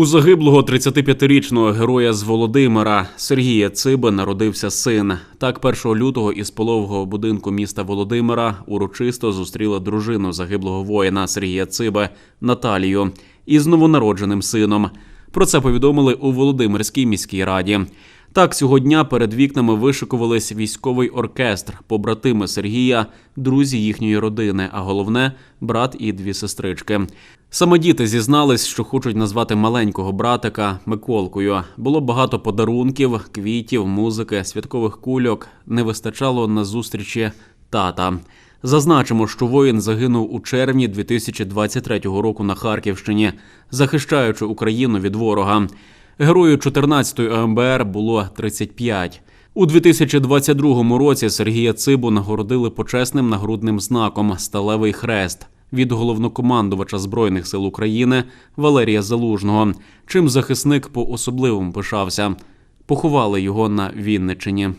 У загиблого 35-річного героя з Володимира Сергія Циби народився син. Так, 1 лютого із полового будинку міста Володимира урочисто зустріла дружину загиблого воїна Сергія Циби Наталію із новонародженим сином. Про це повідомили у Володимирській міській раді. Так, цього дня перед вікнами вишикувались військовий оркестр, побратими Сергія, друзі їхньої родини, а головне брат і дві сестрички. Саме діти зізнались, що хочуть назвати маленького братика Миколкою. Було багато подарунків, квітів, музики, святкових кульок. Не вистачало на зустрічі тата. Зазначимо, що воїн загинув у червні 2023 року на Харківщині, захищаючи Україну від ворога. Герою 14-ї АМБР було 35. У 2022 році Сергія Цибу нагородили почесним нагрудним знаком Сталевий хрест від головнокомандувача збройних сил України Валерія Залужного. Чим захисник по особливому пишався. Поховали його на Вінничині.